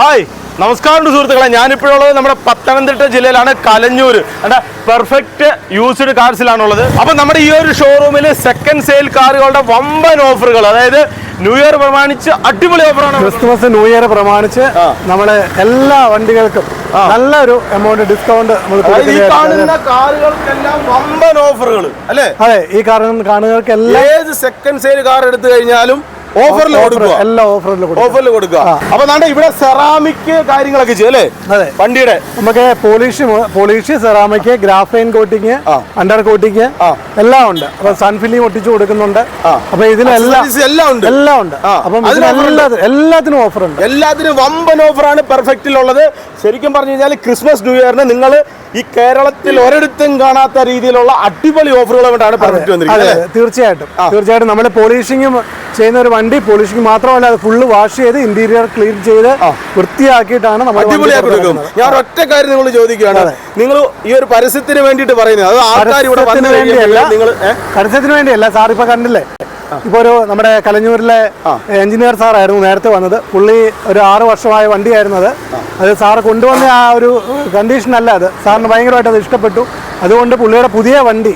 Hi നമസ്കാരം സുഹൃത്തുക്കളെ. ഞാനിപ്പോഴുള്ളത് നമ്മുടെ പത്തനംതിട്ട ജില്ലയിലാണ് കലഞ്ഞൂർ അല്ല പെർഫെക്റ്റ് യൂസ്ഡ് കാർസിലാണുള്ളത് അപ്പൊ നമ്മുടെ ഈ ഒരു ഷോറൂമിൽ സെക്കൻഡ് സെയിൽ കാറുകളുടെ വമ്പൻ ഓഫറുകൾ അതായത് ന്യൂ ഇയർ പ്രമാണിച്ച് അടിപൊളി ഓഫറാണ് ക്രിസ്മസ് ന്യൂ ഇയർ പ്രമാണിച്ച് നമ്മുടെ എല്ലാ വണ്ടികൾക്കും. നല്ലൊരു എമൗണ്ട് ഡിസ്കൗണ്ട് ഈ കാണുന്ന കാറുകൾക്കെല്ലാം വമ്പൻ ഓഫറുകൾ അല്ലേ? അതെ ഈ കാണുന്ന കാണുന്നവർക്ക് എല്ലാ ഏത് സെക്കൻഡ് സെയിൽ കാർ എടുത്തു കഴിഞ്ഞാലും ഓഫറിൽ കൊടുക്കുക. എല്ലാ ഓഫറിൽ ഓഫറിൽ കൊടുക്കുക. അപ്പൊ നാണ്ട ഇവിടെ സെറാമിക് കാര്യങ്ങളൊക്കെ ചെയ്യും അല്ലേ? അതെ. വണ്ടിയുടെ. നമുക്ക് polish polish ceramic graphene coating under coating എല്ലാം ഉണ്ട്. അപ്പൊ സൺഫിലിം ഒട്ടിച്ചു കൊടുക്കുന്നുണ്ട്. അപ്പൊ ഇതിനെല്ലാം എല്ലാം ഉണ്ട്. എല്ലാം ഉണ്ട്. അപ്പം എല്ലാത്തിനും ഓഫർ ഉണ്ട്. എല്ലാത്തിനും വമ്പൻ ഓഫറാണ് പെർഫെക്റ്റിലുള്ളത് ശരിക്കും പറഞ്ഞു കഴിഞ്ഞാൽ ക്രിസ്മസ് ന്യൂ ഇയറിന് നിങ്ങൾ ഈ കേരളത്തിൽ ഒരിടത്തും കാണാത്ത രീതിയിലുള്ള അടിപൊളി ഓഫറുകൾ കൊണ്ടാണ് പെർഫെക്റ്റ് വന്നിരിക്കുന്നത്? തീർച്ചയായിട്ടും. തീർച്ചയായിട്ടും നമ്മൾ പോളിഷിങ് ചെയ്യുന്ന ഒരു വണ്ടി പോളിഷിങ് മാത്രമല്ല അത് ഫുള്ള് വാഷ് ചെയ്ത് ഇന്റീരിയർ ക്ലീൻ ചെയ്ത് വൃത്തിയാക്കിയിട്ടാണ് നമ്മൾ അടിപൊളിയാക്കി കൊടുക്കും ഞാൻ ഒറ്റ കാര്യം നിങ്ങൾ ചോദിക്കുകയാണ്. നിങ്ങൾ ഈ ഒരു പരസ്യത്തിന് വേണ്ടിയിട്ട് പറയുന്നത്. അത് ആൾക്കാർ ഇവിടെ വന്നു വേണ്ടിയല്ല. നിങ്ങൾ പരസ്യത്തിന് വേണ്ടിയല്ല. സാർ ഇപ്പൊ കണ്ടില്ലേ? ഇപ്പൊ ഒരു നമ്മുടെ കലഞ്ഞൂരിലെ. എഞ്ചിനീയർ സാറായിരുന്നു നേരത്തെ വന്നത്. പുള്ളി ഒരു ആറ് വർഷമായ വണ്ടിയായിരുന്നത്. അത് അത് സാറ് കൊണ്ടുവന്ന ആ ഒരു കണ്ടീഷനല്ല അത്. സാറിന് ഭയങ്കരമായിട്ട് അത് ഇഷ്ടപ്പെട്ടു. അതുകൊണ്ട് പുള്ളിയുടെ പുതിയ വണ്ടി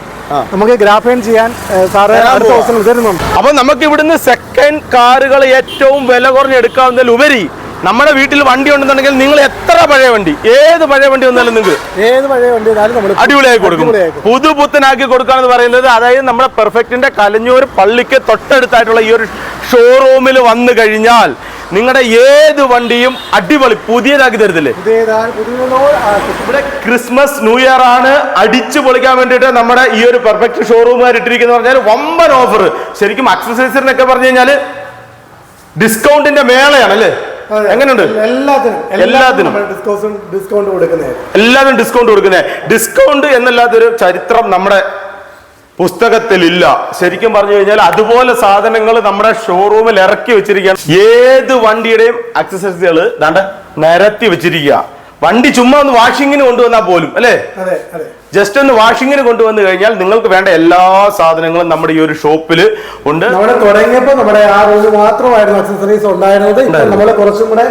നമുക്ക് ഗ്രാഫൈൻ ചെയ്യാൻ സാറ് അടുത്ത ദിവസം തരുന്നുണ്ട് അപ്പൊ നമുക്ക് ഇവിടുന്ന് സെക്കൻഡ് കാറുകൾ ഏറ്റവും വില കുറഞ്ഞെടുക്കാവുന്നതിൽ എടുക്കാവുന്നതിലുപരി നമ്മുടെ വീട്ടിൽ വണ്ടി ഉണ്ടെന്നുണ്ടെങ്കിൽ നിങ്ങൾ എത്ര പഴയ വണ്ടി? ഏത് പഴയ വണ്ടി വന്നാലും നിങ്ങൾ ഏത് പഴയ വണ്ടി നമ്മൾ അടിപൊളിയായി കൊടുക്കും. പുതുപുത്തനാക്കി കൊടുക്കും. പുതുപുത്തനാക്കി കൊടുക്കാന്ന് പറയുന്നത് അതായത് നമ്മുടെ പെർഫെക്റ്റിന്റെ കലഞ്ഞൂർ പള്ളിക്ക് തൊട്ടടുത്തായിട്ടുള്ള ഈ ഒരു ഷോറൂമിൽ വന്നു കഴിഞ്ഞാൽ നിങ്ങളുടെ ഏത് വണ്ടിയും അടിപൊളി പുതിയതാക്കി തരത്തില്ലേ? ഇവിടെ ക്രിസ്മസ് ന്യൂ ഇയർ ആണ്. അടിച്ചു പൊളിക്കാൻ വേണ്ടിയിട്ട് നമ്മുടെ ഈ ഒരു പെർഫെക്റ്റ് ഷോറൂമുകാർ ഇട്ടിരിക്കുന്ന പറഞ്ഞാൽ വമ്പൻ ഓഫർ ശരിക്കും അക്സസറീസിനൊക്കെ പറഞ്ഞു കഴിഞ്ഞാൽ ഡിസ്കൗണ്ടിന്റെ മേളയാണ് അല്ലേ. എങ്ങനെയുണ്ട്? എല്ലാത്തിനും എല്ലാത്തിനും. ഡിസ്കൗണ്ട് കൊടുക്കുന്നത് ഡിസ്കൗണ്ട് കൊടുക്കുന്നത് ഡിസ്കൗണ്ട് എന്നല്ലാത്തൊരു ചരിത്രം നമ്മുടെ പുസ്തകത്തിലില്ല. ശരിക്കും പറഞ്ഞു കഴിഞ്ഞാൽ അതുപോലെ സാധനങ്ങൾ നമ്മുടെ ഷോറൂമിൽ ഇറക്കി വെച്ചിരിക്കുകയാണ്. ഏത് വണ്ടിയുടെയും അക്സസറീസുകൾ ദാണ്ട് നിരത്തി വെച്ചിരിക്കുക. വണ്ടി ചുമ്മാ ഒന്ന് വാഷിങ്ങിന് കൊണ്ടുവന്നാൽ പോലും അല്ലേ? ജസ്റ്റ് ഒന്ന് വാഷിങ്ങിന് കൊണ്ടുവന്നു കഴിഞ്ഞാൽ നിങ്ങൾക്ക് വേണ്ട എല്ലാ സാധനങ്ങളും നമ്മുടെ ഈ ഒരു ഷോപ്പിൽ ഉണ്ട്. നമ്മുടെ തുടങ്ങിയപ്പോൾ നമ്മുടെ ആ റൂമിൽ മാത്രമായിരുന്നു അക്സസറീസ് ഉണ്ടായിരുന്നത്. നമ്മൾ കുറച്ചും കൂടെ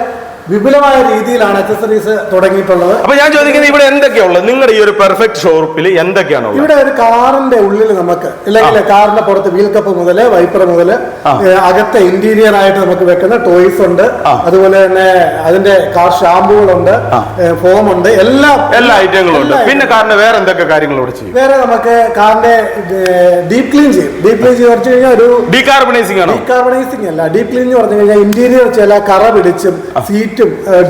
വിപുലമായ രീതിയിലാണ് അക്സസറീസ് തുടങ്ങിയിട്ടുള്ളത്. അപ്പൊ ഞാൻ ചോദിക്കുന്നത് ഇവിടെ എന്തൊക്കെയാ ഉള്ളത്? നിങ്ങളുടെ ഈ ഒരു പെർഫെക്റ്റ് ഷോറൂപ്പിൽ എന്തൊക്കെയാണ് ഇവിടെ ഒരു കാറിന്റെ ഉള്ളിൽ നമുക്ക് അല്ലെങ്കിൽ കാറിന്റെ പുറത്ത് വീൽ കപ്പ് മുതൽ വൈപ്പർ മുതൽ അകത്തെ ഇന്റീരിയർ ആയിട്ട് നമുക്ക് വെക്കുന്ന ടോയ്സ് ഉണ്ട്. അതുപോലെ തന്നെ അതിന്റെ കാർ ഷാമ്പുകളുണ്ട്. ഫോം ഉണ്ട്. എല്ലാ എല്ലാ ഐറ്റങ്ങളും ഉണ്ട്. പിന്നെ കാറിന് വേറെ എന്തൊക്കെ കാര്യങ്ങൾ ഇവിടെ ചെയ്യും? വേറെ നമുക്ക് കാറിന്റെ ഡീപ് ക്ലീൻ ചെയ്യും. ഡീപ് ക്ലീൻ ചെയ്ത് പറഞ്ഞു കഴിഞ്ഞാൽ ഒരു ഡീകാർബണൈസിംഗ് ആണ്? ഡീകാർബണൈസിംഗ് അല്ല. ഡീപ് ക്ലീൻ പറഞ്ഞു കഴിഞ്ഞാൽ ഇന്റീരിയർ ചില കറ പിടിച്ചും സീറ്റും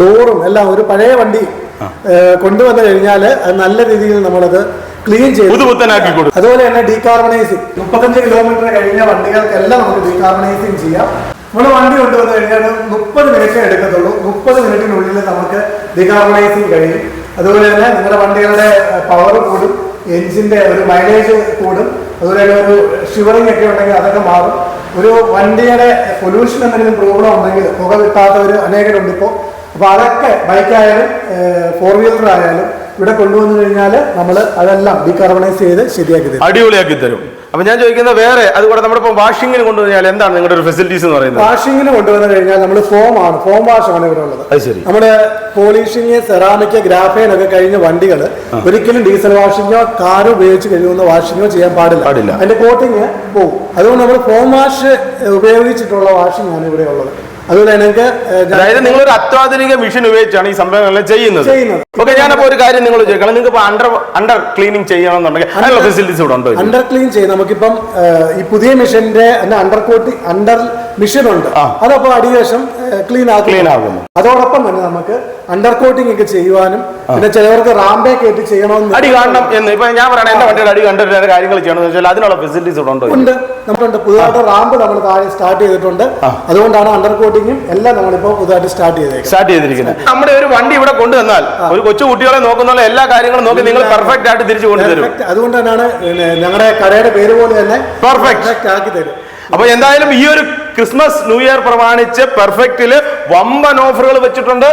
ഡോറും എല്ലാം ഒരു പഴയ വണ്ടി കൊണ്ടുവന്നു കഴിഞ്ഞാൽ നല്ല രീതിയിൽ നമ്മളത് ക്ലീൻ ചെയ്ത്. അതുപോലെ തന്നെ ഡീകാർബണൈസിങ്. മുപ്പത്തഞ്ച് കിലോമീറ്റർ കഴിഞ്ഞ വണ്ടികൾക്കെല്ലാം നമുക്ക് ഡീകാർബണൈസിങ് ചെയ്യാം. നമ്മൾ വണ്ടി കൊണ്ടുവന്നു കഴിഞ്ഞാൽ മുപ്പത് മിനിറ്റ് എടുക്കത്തുള്ളൂ. മുപ്പത് മിനിറ്റിനുള്ളിൽ നമുക്ക് ഡീകാർബണൈസിംഗ് കഴിയും. അതുപോലെ തന്നെ നിങ്ങളുടെ വണ്ടികളുടെ പവർ കൂടും. എഞ്ചിന്റെ ഒരു മൈലേജ് കൂടും. അതുപോലെ തന്നെ ഒരു ഷിവറിംഗ് ഒക്കെ ഉണ്ടെങ്കിൽ അതൊക്കെ മാറും. ഒരു വണ്ടിയുടെ പൊല്യൂഷൻ എന്തെങ്കിലും പ്രോബ്ലം ഉണ്ടെങ്കിൽ പുക കിട്ടാത്തവർ അനേകരുണ്ട് ഇപ്പോൾ അപ്പോൾ അതൊക്കെ ബൈക്കായാലും ഫോർ വീലർ ആയാലും ഇവിടെ കൊണ്ടുവന്നു കഴിഞ്ഞാൽ നമ്മൾ അതെല്ലാം ഡീകാർബണൈസ് ചെയ്ത് ശരിയാക്കി തരും. അടിപൊളിയാക്കി തരും. അപ്പൊ ഞാൻ ചോദിക്കുന്നത് വേറെ അതുകൂടെ നമ്മുടെ ഇപ്പൊ വാഷിങ്ങിന് കൊണ്ടുവന്നാൽ എന്താണ് നിങ്ങളുടെ ഒരു ഫെസിലിറ്റീസ് എന്ന് പറയുന്നത്? വാഷിങ്ങിന് കൊണ്ടുവന്നു കഴിഞ്ഞാൽ നമ്മൾ ഫോം ആണ് ഫോം വാഷ് ആണ് ഇവിടെ ഉള്ളത്. അത് ശരി. നമ്മുടെ പോളിഷിങ് സെറാമിക് ഗ്രാഫൈൻ ഒക്കെ കഴിഞ്ഞ വണ്ടികൾ ഒരിക്കലും ഡീസൽ വാഷിങ്ങോ കാർ ഉപയോഗിച്ച് കഴിയുന്ന വാഷിങ്ങോ ചെയ്യാൻ പാടില്ല. പാടില്ല. അതിന്റെ കോട്ടിങ് പോകും അതുകൊണ്ട് നമ്മൾ ഫോം വാഷ് ഉപയോഗിച്ചിട്ടുള്ള വാഷിംഗ് ആണ് ഇവിടെ ഉള്ളത്. അതുപോലെ നിങ്ങൾക്ക് അതായത് നിങ്ങൾ ഒരു അത്യാധുനിക മെഷീൻ ഉപയോഗിച്ചാണ് ഈ സംഭവങ്ങളെല്ലാം ചെയ്യുന്നത്. ഓക്കെ ഞാനപ്പോ ഒരു കാര്യം നിങ്ങൾ ചോദിക്കണം നിങ്ങൾക്ക് അണ്ടർ അണ്ടർ ക്ലീനിങ് ചെയ്യണമെന്നുണ്ടെങ്കിൽ അതിനുള്ള ഫെസിലിറ്റീസ് ഇവിടെ ഉണ്ടോ? അണ്ടർ ക്ലീൻ ചെയ്യാം. നമുക്കിപ്പം ഈ പുതിയ മെഷീന്റെ അണ്ടർ കോട്ടി അണ്ടർ മെഷീൻ ഉണ്ട് ആ. അതപ്പോ അടിവേഷം ക്ലീൻ ആക്കും ക്ലീൻ ആകുന്നു. അതോടൊപ്പം തന്നെ നമുക്ക് അണ്ടർ കോട്ടിംഗ് ഒക്കെ ചെയ്യുവാനും പിന്നെ ചിലവർക്ക് റാമ്പേ കയറ്റി ചെയ്യണമെന്ന് അടി കാണണം എന്ന്. ഇപ്പൊ ഞാൻ പറയണ എന്റെ വണ്ടിയുടെ അടി കണ്ടിട്ട് എന്റെ കാര്യങ്ങൾ ചെയ്യണമെന്ന് വെച്ചാൽ അതിനുള്ള ഫെസിലിറ്റീസ് ഇവിടെ ഉണ്ടോ? ഉണ്ട്. നമുക്കുണ്ട് പുതുതായിട്ട് റാമ്പ് നമ്മൾ താഴെ സ്റ്റാർട്ട് ചെയ്തിട്ടുണ്ട്. അതുകൊണ്ടാണ് അണ്ടർ കോട്ടിങ്ങും എല്ലാം നമ്മളിപ്പോൾ പുതുതായിട്ട് സ്റ്റാർട്ട് ചെയ്തത് സ്റ്റാർട്ട് ചെയ്തിരിക്കുന്നത്. നമ്മുടെ ഒരു വണ്ടി ഇവിടെ കൊണ്ടുവന്നാൽ ഒരു കൊച്ചു കുട്ടികളെ നോക്കുന്ന എല്ലാ കാര്യങ്ങളും നോക്കി നിങ്ങൾ പെർഫെക്റ്റ് ആയിട്ട് തിരിച്ചു കൊണ്ടുതരും Perfect. അതുകൊണ്ട് തന്നെയാണ് ഞങ്ങളുടെ കടയുടെ പേര് പോലെ തന്നെ. Perfect ആക്കി തരും. അപ്പൊ എന്തായാലും ഈ ഒരു ക്രിസ്മസ് ന്യൂ ഇയർ പ്രമാണിച്ച് പെർഫെക്റ്റിൽ വമ്പൻ ഓഫറുകൾ വെച്ചിട്ടുണ്ട്.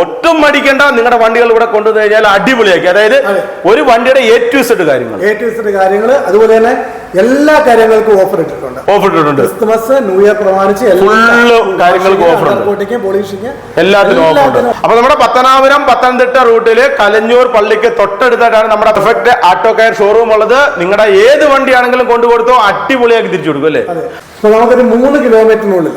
ഒട്ടും മടിക്കേണ്ട നിങ്ങളുടെ വണ്ടികൾ ഇവിടെ കൊണ്ടുവന്നു കഴിഞ്ഞാൽ അടിപൊളിയാക്കി. അതായത് ഒരു വണ്ടിയുടെ എ ടു സെഡ് കാര്യങ്ങൾ. എ ടു സെഡ് കാര്യങ്ങൾ അതുപോലെ തന്നെ എല്ലാ കാര്യങ്ങൾക്കും ഓഫർ ഇട്ടിട്ടുണ്ട്. ഓഫർ ഇട്ടിട്ടുണ്ട്. ക്രിസ്മസ് ന്യൂ ഇയർ പ്രമാണിച്ച് എല്ലാ കാര്യങ്ങൾക്ക് ഓഫർ ഉണ്ട്. പോളിഷിങ് എല്ലാത്തിനും ഓഫർ ഉണ്ട്. അപ്പൊ നമ്മുടെ പത്തനാപുരം പത്തനംതിട്ട റൂട്ടിൽ കലഞ്ഞൂർ പള്ളിക്ക് തൊട്ടടുത്തായിട്ടാണ് നമ്മുടെ പെർഫെക്റ്റ് ആട്ടോ കയർ ഷോറൂം ഉള്ളത്. നിങ്ങളുടെ ഏത് വണ്ടിയാണെങ്കിലും കൊണ്ടുകൊടുത്തോ അടിപൊളിയാക്കി തിരിച്ചു കൊടുക്കും അല്ലേ? അപ്പൊ നമുക്കൊരു മൂന്ന് കിലോമീറ്ററിനുള്ളിൽ.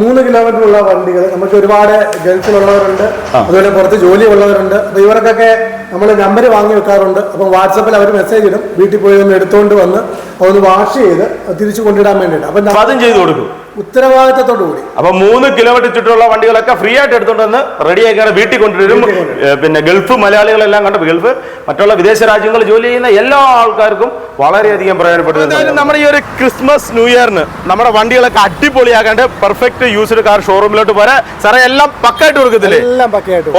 മൂന്ന് കിലോമീറ്ററുള്ള വണ്ടികൾ നമുക്ക് ഒരുപാട് ഗൾഫിലുള്ളവരുണ്ട് അതുപോലെ പുറത്ത് ജോലി ഉള്ളവരുണ്ട്. അപ്പൊ ഇവർക്കൊക്കെ നമ്മൾ നമ്പർ വാങ്ങി വെക്കാറുണ്ട്. അപ്പം വാട്സപ്പിൽ അവർ മെസ്സേജ് ഇടും. വീട്ടിൽ പോയി ഒന്ന് എടുത്തുകൊണ്ട് വന്ന് ഒന്ന് വാഷ് ചെയ്ത് തിരിച്ചു കൊണ്ടിടാൻ വേണ്ടിയിട്ട്. അപ്പൊ അപ്പൊ അതും ചെയ്തു കൊടുക്കും. ഉത്തരവാദിത്തത്തോടു കൂടി അപ്പൊ മൂന്ന് കിലോമീറ്റർ ചുറ്റുള്ള വണ്ടികളൊക്കെ ഫ്രീ ആയിട്ട് എടുത്തോണ്ട് വന്ന് റെഡി ആക്കിയാണ് വീട്ടിൽ കൊണ്ടുവരും. വീട്ടിൽ കൊണ്ടുവരും. പിന്നെ ഗൾഫ് മലയാളികളെല്ലാം കണ്ടു. ഗൾഫ് മറ്റുള്ള വിദേശ രാജ്യങ്ങളിൽ ജോലി ചെയ്യുന്ന എല്ലാ ആൾക്കാർക്കും വളരെയധികം പ്രയോജനപ്പെടുന്നത് നമ്മുടെ ഈ ഒരു ക്രിസ്മസ് ന്യൂ ഇയറിന് നമ്മുടെ വണ്ടികളൊക്കെ അടിപൊളിയാക്കാണ്ട് പെർഫെക്റ്റ് യൂസ്ഡ് കാർ ഷോറൂമിലോട്ട് പോരാ. സാറേ എല്ലാം പക്കായിട്ട് കൊടുക്കത്തില്ലേ? എല്ലാം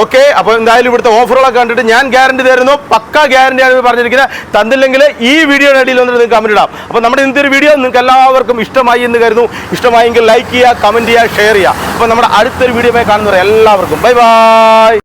ഓക്കെ അപ്പൊ എന്തായാലും ഇവിടുത്തെ ഓഫറുകളൊക്കെ കണ്ടിട്ട് ഞാൻ ഗ്യാരണ്ടി തരുന്നു. പക്ക ഗ്യാരണ്ടി ആണ് പറഞ്ഞിരിക്കുന്നത് തന്നില്ലെങ്കിൽ ഈ വീഡിയോ അടിയിൽ വന്നിട്ട് നിങ്ങൾക്ക് കമന്റ് ഇടാം. അപ്പൊ നമ്മുടെ ഇന്നത്തെ ഒരു വീഡിയോ നിങ്ങൾക്ക് എല്ലാവർക്കും ഇഷ്ടമായി എന്ന് കരുതുന്നു. ഇഷ്ടമായെങ്കിൽ ലൈക്ക് ചെയ്യുക കമന്റ് ചെയ്യുക ഷെയർ ചെയ്യുക. അപ്പൊ നമ്മുടെ അടുത്തൊരു വീഡിയോ കാണുന്നവരെ എല്ലാവർക്കും. Bye bye